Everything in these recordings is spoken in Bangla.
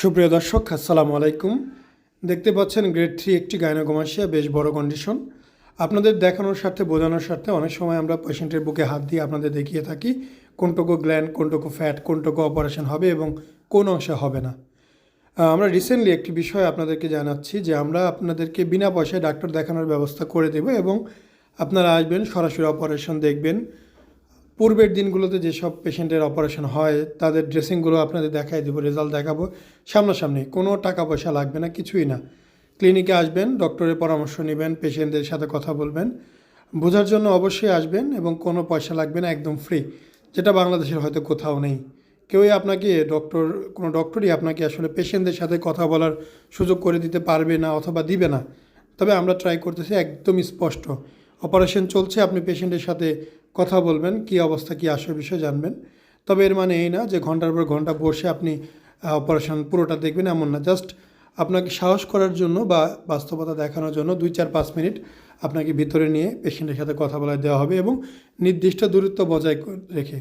সুপ্রিয় দর্শক, আসসালামু আলাইকুম। দেখতে পাচ্ছেন গ্রেড থ্রি একটি গাইনোকমাসিয়া, বেশ বড় কন্ডিশন আপনাদের দেখানোর স্বার্থে, বোঝানোর স্বার্থে অনেক সময় আমরা পেশেন্টের বুকে হাত দিয়ে আপনাদের দেখিয়ে থাকি কোনটুকু গ্ল্যান্ড কোনটুকু ফ্যাট কোনটুকু অপারেশন হবে এবং কোন অংশে হবে না। আমরা রিসেন্টলি একটি বিষয় আপনাদেরকে জানাচ্ছি যে আমরা আপনাদেরকে বিনা পয়সায় ডাক্তার দেখানোর ব্যবস্থা করে দেব এবং আপনারা আসবেন, সরাসরি অপারেশন দেখবেন। পূর্বের দিনগুলোতে যেসব পেশেন্টের অপারেশন হয়, তাদের ড্রেসিংগুলো আপনাদের দেখাই দেবো, রেজাল্ট দেখাবো। সামনাসামনি কোনো টাকা পয়সা লাগবে না, কিছুই না। ক্লিনিকে আসবেন, ডক্টরের পরামর্শ নেবেন, পেশেন্টদের সাথে কথা বলবেন। বোঝার জন্য অবশ্যই আসবেন এবং কোনো পয়সা লাগবে না, একদম ফ্রি। যেটা বাংলাদেশের হয়তো কোথাও নেই। কেউই আপনাকে, ডক্টর, কোনো ডক্টরই আপনাকে আসলে পেশেন্টদের সাথে কথা বলার সুযোগ করে দিতে পারবে না অথবা দিবে না। তবে আমরা ট্রাই করতেছি, একদম স্পষ্ট। অপারেশন চলছে, আপনি পেশেন্টের সাথে কথা বলবেন, কি অবস্থা, কি আসল বিষয় জানবেন। তবে এর মানে এই না যে ঘণ্টার পর ঘণ্টা বসে আপনি অপারেশন পুরোটা দেখবেন এমন না। জাস্ট আপনাকে সাহস করার জন্য বা বাস্তবতা দেখানোর জন্য দুই চার পাঁচ মিনিট আপনাকে ভিতরে নিয়ে পেশেন্টের সাথে কথা বলা দেওয়া হবে এবং নির্দিষ্ট দূরত্ব বজায় রেখে।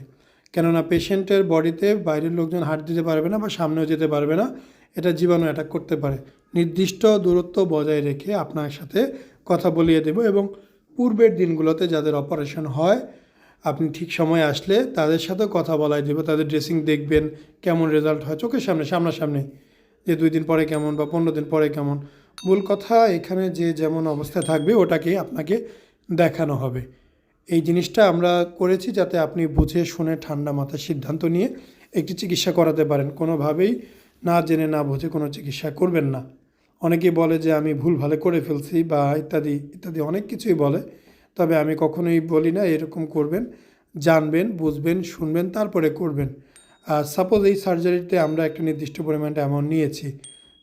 কেননা পেশেন্টের বডিতে বাইরের লোকজন হাত দিতে পারবে না বা সামনেও যেতে পারবে না, এটা জীবাণু অ্যাটাক করতে পারে। নির্দিষ্ট দূরত্ব বজায় রেখে আপনার সাথে কথা বলিয়ে দেব এবং পূর্বের দিনগুলোতে যাদের অপারেশন হয় আপনি ঠিক সময় আসলে তাদের সাথেও কথা বলাই দেবো তাদের ড্রেসিং দেখবেন, কেমন রেজাল্ট হয়, চোখের সামনে, সামনাসামনি, যে দুই দিন পরে কেমন বা পনেরো দিন পরে কেমন। মূল কথা এখানে যে যেমন অবস্থায় থাকবে, ওটাকে আপনাকে দেখানো হবে। এই জিনিসটা আমরা করেছি যাতে আপনি বুঝে শুনে ঠান্ডা মাথায় সিদ্ধান্ত নিয়ে একটি চিকিৎসা করাতে পারেন। কোনোভাবেই না জেনে, না বুঝে কোনো চিকিৎসা করবেন না। অনেকেই বলে যে, আমি ভুল ভালো করে ফেলছি বা ইত্যাদি ইত্যাদি অনেক কিছুই বলে। তবে আমি কখনোই বলি না, এরকম করবেন, জানবেন, বুঝবেন, শুনবেন, তারপরে করবেন। আর সাপোজ এই সার্জারিতে আমরা একটা নির্দিষ্ট পরিমাণ অ্যামাউন্ট নিয়েছি,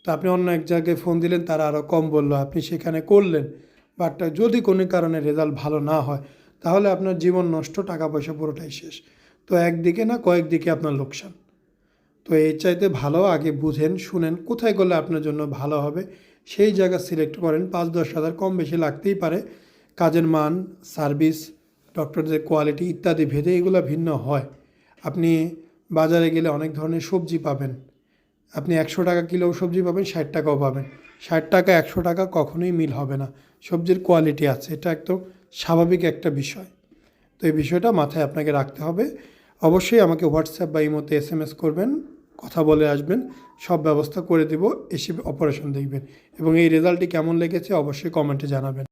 তো আপনি অন্য এক জায়গায় ফোন দিলেন, তারা আরও কম বলল, আপনি সেখানে করলেন বাট যদি কোনো কারণে রেজাল্ট ভালো না হয়, তাহলে আপনার জীবন নষ্ট টাকা পয়সা পুরোটাই শেষ। তো একদিকে না, কয়েকদিকে আপনার লোকসান। তো এর চাইতে ভালো আগে বুঝেন, শুনেন, কোথায় গেলে আপনার জন্য ভালো হবে, সেই জায়গা সিলেক্ট করেন, পাঁচ দশ হাজার কম বেশি লাগতেই পারে কাজের মান, সার্ভিস, ডক্টরদের কোয়ালিটি ইত্যাদি ভেদে এগুলো ভিন্ন হয়। আপনি বাজারে গেলে অনেক ধরনের সবজি পাবেন। আপনি একশো টাকা কিলো সবজি পাবেন, ষাট টাকাও পাবেন। ষাট টাকা, একশো টাকা কখনোই মিল হবে না। সবজির কোয়ালিটি আছে, এটা একদম স্বাভাবিক একটা বিষয়। তো এই বিষয়টা মাথায় আপনাকে রাখতে হবে। অবশ্যই আমাকে হোয়াটসঅ্যাপ বা ইমোতে এস এম এস করবেন, কথা বলে আসবেন, সব ব্যবস্থা করে দেব, এসে অপারেশন দেখবেন। এবং এই রেজাল্টটি কেমন লেগেছে অবশ্যই কমেন্টে জানাবেন।